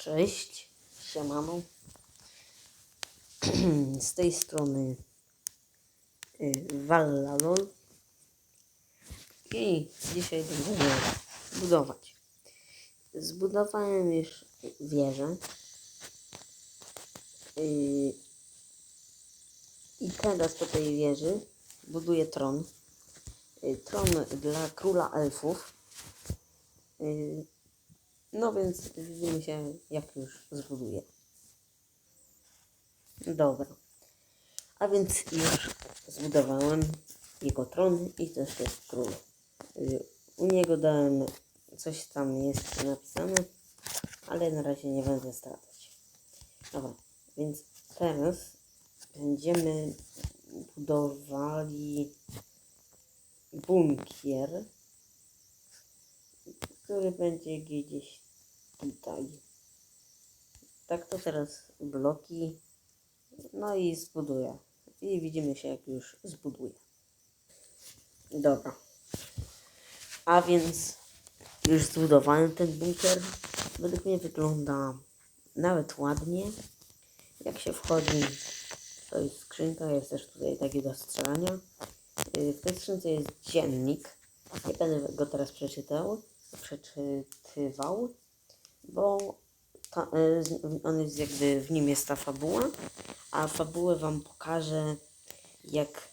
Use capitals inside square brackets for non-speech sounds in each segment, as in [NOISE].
Cześć, siemano. [CLEARS THROAT] Z tej strony y, Wallalol i dzisiaj będziemy budować. Zbudowałem już wieżę Y, i teraz po tej wieży buduję tron. Y, Tron dla króla elfów. No więc widzimy się, jak już zbuduję. Dobra. A więc już zbudowałem jego tron i też jest król. Y, U niego dałem coś tam jest napisane, ale na razie nie będę starać. Dobra, więc teraz będziemy budowali bunkier który będzie gdzieś tutaj. Tak to teraz bloki. No i zbuduję. I widzimy się, jak już zbuduję. Dobra. A więc już zbudowałem ten bunkier. Według mnie wygląda nawet ładnie. Jak się wchodzi, to jest skrzynka, jest też tutaj takie do strzelania. W tej skrzynce jest dziennik. Nie będę go teraz przeczytał, przeczytywał, bo ta, z- on jest jakby, w nim jest ta fabuła, a fabułę wam pokażę jak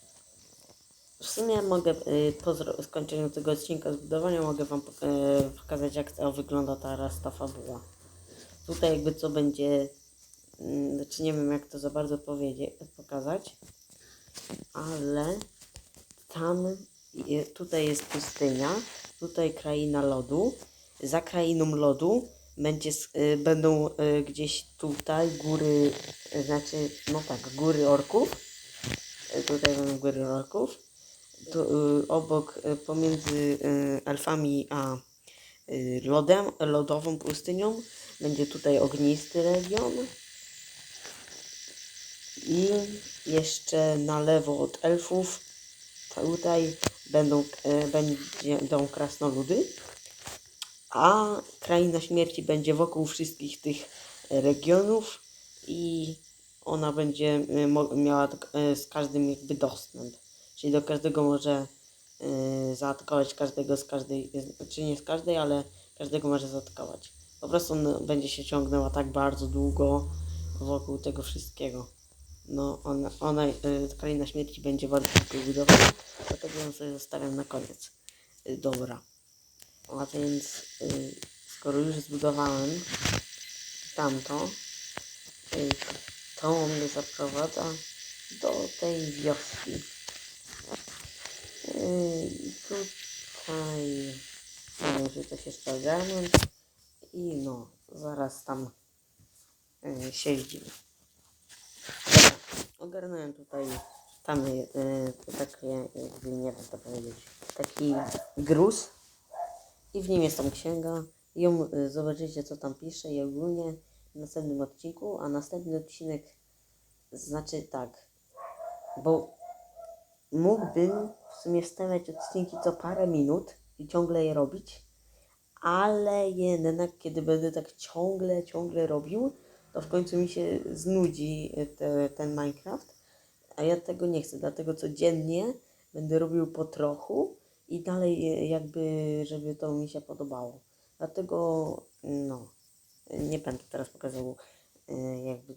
w sumie mogę y, po skończeniu tego odcinka zbudowania mogę wam y, pokazać jak to wygląda teraz ta fabuła. Tutaj jakby co będzie, mm, znaczy nie wiem jak to za bardzo powiedzieć, pokazać, ale tam tutaj jest pustynia, tutaj kraina lodu. Za krainą lodu będzie, y, będą y, gdzieś tutaj góry, y, znaczy, no tak, góry orków. Tutaj będą góry orków. Tu, obok, pomiędzy elfami a lodem, lodową pustynią będzie tutaj ognisty region. I jeszcze na lewo od elfów tutaj będą, będą krasnoludy, a kraina śmierci będzie wokół wszystkich tych regionów i ona będzie mo- miała tak, e, z każdym jakby dostęp. Czyli do każdego może e, zaatakować każdego z każdej, czy nie z każdej, ale każdego może zaatakować. Po prostu on będzie się ciągnęła tak bardzo długo wokół tego wszystkiego. No, ona, ona y, Kraina Śmierci będzie bardzo szybko budowana, dlatego ją sobie zostawiam na koniec. Y, dobra. A więc, y, skoro już zbudowałem tamto, y, to mnie zaprowadza do tej wioski. Y, tutaj muszę coś jeszcze ogarnąć i no, zaraz tam y. Dobra, ogarnąłem tutaj tam y, taki, jakby nie wiem co powiedzieć, taki gruz i w nim jest tam księga. Ją y, zobaczycie co tam pisze i ogólnie w następnym odcinku, a następny odcinek znaczy tak, bo mógłbym w sumie wstawiać odcinki co parę minut i ciągle je robić, ale jednak kiedy będę tak ciągle, ciągle robił, to w końcu mi się znudzi e, te, ten Minecraft, a ja tego nie chcę, dlatego codziennie będę robił po trochu i dalej e, jakby, żeby to mi się podobało. Dlatego, no, nie będę teraz pokazał e, jakby,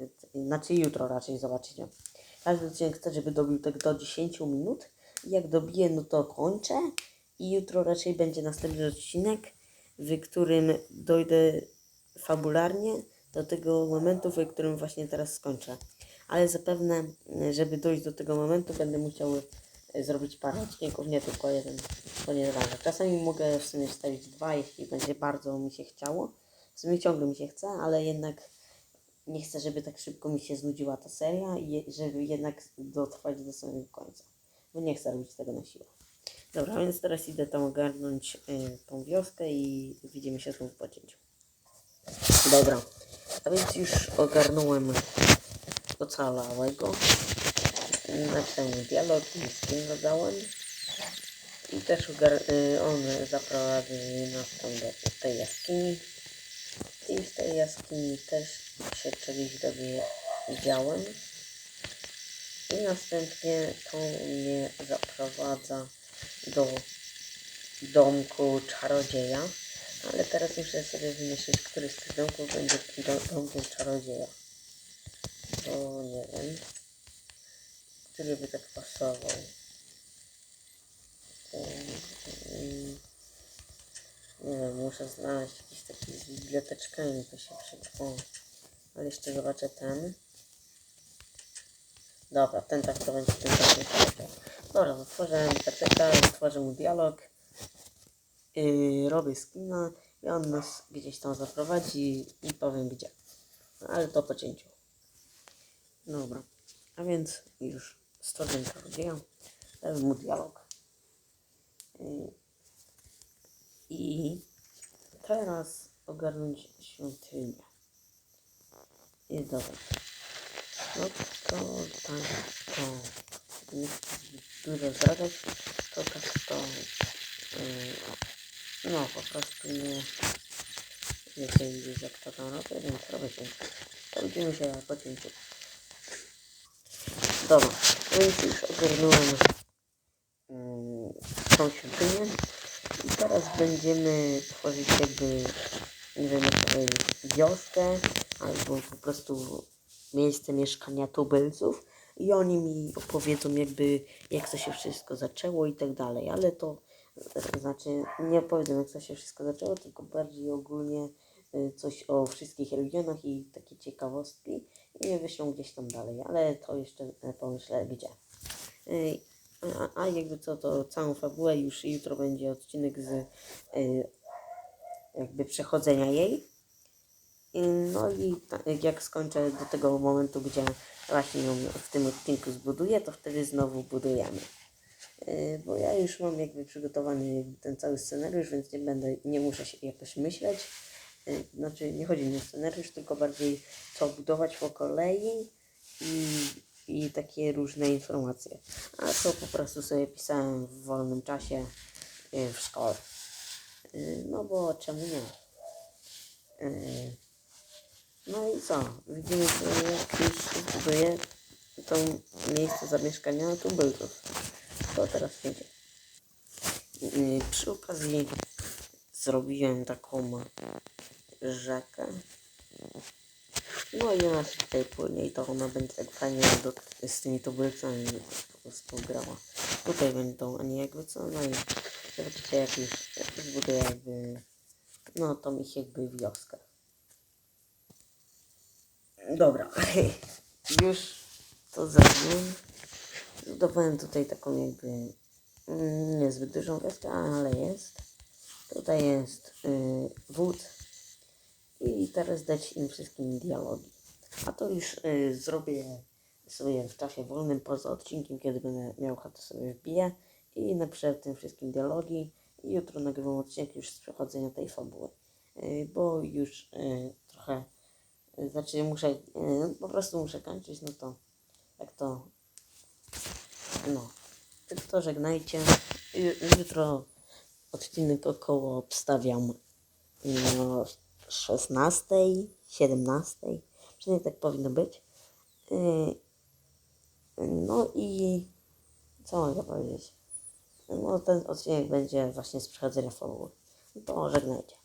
e, znaczy jutro raczej zobaczycie. Każdy odcinek chcę, żeby dobił tak do 10 minut. Jak dobiję, no to kończę. I jutro raczej będzie następny odcinek, w którym dojdę fabularnie do tego momentu, w którym właśnie teraz skończę. Ale zapewne, żeby dojść do tego momentu, będę musiał zrobić parę odcinków, nie tylko jeden, to nie ważne. Czasami mogę w sumie wstawić dwa, jeśli będzie bardzo mi się chciało. W sumie ciągle mi się chce, ale jednak nie chcę, żeby tak szybko mi się znudziła ta seria i żeby jednak dotrwać do samego końca. Bo nie chcę robić tego na siłę. Dobra, więc teraz idę tam ogarnąć y, tą wioskę i widzimy się znów po cięciu. Dobra, a więc już ogarnąłem ocalałego. Napisałem dialog i skin dodałem. I też y, on zaprowadzi nas tam do tej jaskini. I I w tej jaskini też się czegoś dowiedziałem. I następnie to mnie zaprowadza do domku czarodzieja. Ale teraz muszę sobie wymyślić, który z tych domków będzie do, domkiem czarodzieja. Bo nie wiem, który by tak pasował. Nie wiem, muszę znaleźć jakiś taki z biblioteczkami, to się przyda. Ale jeszcze zobaczę ten. Dobra, ten tak to będzie ten tak nie Dobra, to tworzę NPC-ka, tworzę mu dialog. Yy, robię skina i on nas gdzieś tam zaprowadzi i powiem gdzie. Ale to po cięciu. Dobra, a więc już stworzę czarodzieja. Dałem mu dialog. Yy, I teraz ogarnąć świątynię. I dobra. No to tak to nie dużo zadać, to tak to yy, no po prostu nie wiecie gdzieś jak to tam robię, więc robię się. To widzimy się po cięciu. Dobra, więc już ogarnąłem yy, tą świątynię. I teraz będziemy tworzyć jakby nie wiem powiedzieć, wioskę albo po prostu miejsce mieszkania tubylców i oni mi opowiedzą jakby jak to się wszystko zaczęło i tak dalej, ale to e, znaczy nie opowiedzą jak to się wszystko zaczęło, tylko bardziej ogólnie y, coś o wszystkich regionach i takie ciekawostki mnie wyślą gdzieś tam dalej, ale to jeszcze e, pomyślę gdzie. Y, A, a jakby co, to całą fabułę już jutro będzie odcinek z y, jakby przechodzenia jej. No i jak skończę do tego momentu, gdzie właśnie ją w tym odcinku zbuduję, to wtedy znowu budujemy. Bo ja już mam jakby przygotowany ten cały scenariusz, więc nie będę, nie muszę się jakoś myśleć. Yy, Znaczy nie chodzi mi o scenariusz, tylko bardziej co budować po kolei i, i takie różne informacje. A to po prostu sobie pisałem w wolnym czasie yy, w szkole. Yy, No bo czemu nie? No i co? Widzimy się jak już zbuduję to miejsce zamieszkania tubylców. To teraz. Yy, Przy okazji zrobiłem taką rzekę. No i ona się tutaj płynie i to ona będzie tak fajnie do, z tymi tubylcami po prostu grała. Tutaj będą, a nie jakby co, no i zobaczycie jak już zbuduję jakby, no tą ich jakby wioskę. Dobra, [LAUGHS] już to zrobiłem. Zbudowałem tutaj taką jakby mm, niezbyt dużą wioskę, ale jest. Tutaj jest y, wód i teraz dać im wszystkim dialogi. A to już y, zrobię sobie w czasie wolnym poza odcinkiem, kiedy będę miał chatę sobie wbiję i napiszę tym wszystkim dialogi i jutro nagrywam odcinek już z przechodzenia tej fabuły. Y, bo już y, trochę y, znaczy muszę, y, po prostu muszę kończyć, no to tak to no. Tylko to żegnajcie. Ju- Jutro odcinek około obstawiam no, 16, 17. Przynajmniej tak powinno być. Yy, No i co mogę powiedzieć? No ten odcinek będzie właśnie z przechodzenia formuły. No to żegnajcie.